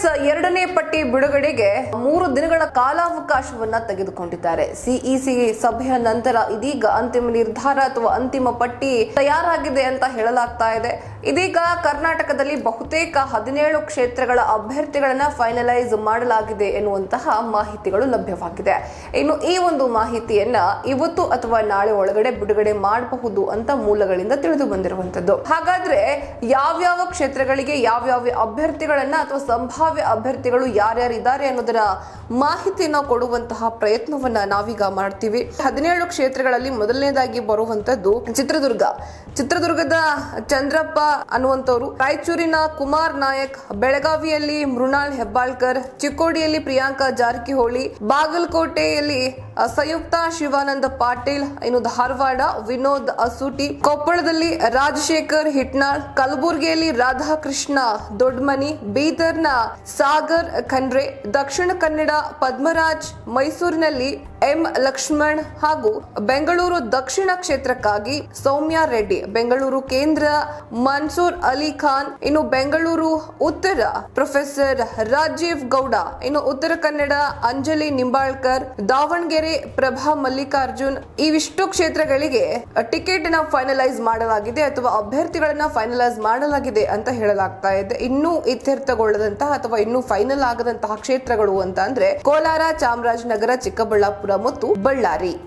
ಕಾಂಗ್ರೆಸ್ ಎರಡನೇ ಪಟ್ಟಿ ಬಿಡುಗಡೆಗೆ ಮೂರು ದಿನಗಳ ಕಾಲಾವಕಾಶವನ್ನ ತೆಗೆದುಕೊಂಡಿದ್ದಾರೆ. ಸಿಇಸಿ ಸಭೆಯ ನಂತರ ಇದೀಗ ಅಂತಿಮ ನಿರ್ಧಾರ ಅಥವಾ ಅಂತಿಮ ಪಟ್ಟಿ ತಯಾರಾಗಿದೆ ಅಂತ ಹೇಳಲಾಗ್ತಾ ಇದೆ. ಇದೀಗ ಕರ್ನಾಟಕದಲ್ಲಿ ಬಹುತೇಕ ಹದಿನೇಳು ಕ್ಷೇತ್ರಗಳ ಅಭ್ಯರ್ಥಿಗಳನ್ನ ಫೈನಲೈಸ್ ಮಾಡಲಾಗಿದೆ ಎನ್ನುವಂತಹ ಮಾಹಿತಿಗಳು ಲಭ್ಯವಾಗಿದೆ. ಇನ್ನು ಈ ಒಂದು ಮಾಹಿತಿಯನ್ನ ಇವತ್ತು ಅಥವಾ ನಾಳೆ ಒಳಗಡೆ ಬಿಡುಗಡೆ ಮಾಡಬಹುದು ಅಂತ ಮೂಲಗಳಿಂದ ತಿಳಿದು ಬಂದಿರುವಂತದ್ದು ಹಾಗಾದ್ರೆ ಯಾವ್ಯಾವ ಕ್ಷೇತ್ರಗಳಿಗೆ ಯಾವ್ಯಾವ ಅಭ್ಯರ್ಥಿಗಳನ್ನ ಅಥವಾ ಸಂಭಾವ್ಯ ಅಭ್ಯರ್ಥಿಗಳು ಯಾರ್ಯಾರು ಇದ್ದಾರೆ ಅನ್ನೋದರ ಮಾಹಿತಿಯನ್ನ ಕೊಡುವಂತಹ ಪ್ರಯತ್ನವನ್ನ ನಾವೀಗ ಮಾಡ್ತೀವಿ. ಹದಿನೇಳು ಕ್ಷೇತ್ರಗಳಲ್ಲಿ ಮೊದಲನೇದಾಗಿ ಬರುವಂತದ್ದು ಚಿತ್ರದುರ್ಗ. ಚಿತ್ರದುರ್ಗದ ಚಂದ್ರಪ್ಪ ಅನ್ನುವಂಥವ್ರು, ರಾಯಚೂರಿನ ಕುಮಾರ್ ನಾಯಕ್, ಬೆಳಗಾವಿಯಲ್ಲಿ ಮೃಣಾಲ್ ಹೆಬ್ಬಾಳ್ಕರ್, ಚಿಕ್ಕೋಡಿಯಲ್ಲಿ ಪ್ರಿಯಾಂಕಾ ಜಾರಕಿಹೊಳಿ, ಬಾಗಲಕೋಟೆಯಲ್ಲಿ ಸಂಯುಕ್ತ ಶಿವಾನಂದ ಪಾಟೀಲ್, ಇನ್ನು ಧಾರವಾಡ, ವಿನೋದ್ ಅಸೂಟಿ, ಕೊಪ್ಪಳದಲ್ಲಿ ರಾಜಶೇಖರ್ ಹಿಟ್ನಾಳ್ ಕಲಬುರಗಿಯಲ್ಲಿ ರಾಧಾಕೃಷ್ಣ ದೊಡ್ಮನಿ, ಬೀದರ್ನ ಸಾಗರ್ ಖಂಡ್ರೆ, ದಕ್ಷಿಣ ಕನ್ನಡ ಪದ್ಮರಾಜ್ ಮೈಸೂರಿನಲ್ಲಿ ಎಂ ಲಕ್ಷ್ಮಣ್ ಹಾಗೂ ಬೆಂಗಳೂರು ದಕ್ಷಿಣ ಕ್ಷೇತ್ರಕ್ಕಾಗಿ ಸೌಮ್ಯ ರೆಡ್ಡಿ, ಬೆಂಗಳೂರು ಕೇಂದ್ರ ಮನ್ಸೂರ್ ಅಲಿ ಖಾನ್, ಇನ್ನು ಬೆಂಗಳೂರು ಉತ್ತರ ಪ್ರೊಫೆಸರ್ ರಾಜೀವ್ ಗೌಡ, ಇನ್ನು ಉತ್ತರ ಕನ್ನಡ ಅಂಜಲಿ ನಿಂಬಾಳ್ಕರ್, ದಾವಣಗೆರೆ ಪ್ರಭಾ ಮಲ್ಲಿಕಾರ್ಜುನ್ ಇವಿಷ್ಟು ಕ್ಷೇತ್ರಗಳಿಗೆ ಟಿಕೆಟ್ನ ಫೈನಲೈಸ್ ಮಾಡಲಾಗಿದೆ ಅಥವಾ ಅಭ್ಯರ್ಥಿಗಳನ್ನ ಫೈನಲೈಸ್ ಮಾಡಲಾಗಿದೆ ಅಂತ ಹೇಳಲಾಗ್ತಾ ಇದೆ. ಇನ್ನೂ ಇತ್ಯರ್ಥಗೊಳ್ಳದಂತಹ ಅಥವಾ ಇನ್ನೂ ಫೈನಲ್ ಆಗದಂತಹ ಕ್ಷೇತ್ರಗಳು ಅಂತ ಕೋಲಾರ ಚಾಮರಾಜನಗರ ಚಿಕ್ಕಬಳ್ಳಾಪುರ ಮತ್ತು ಬಳ್ಳಾರಿ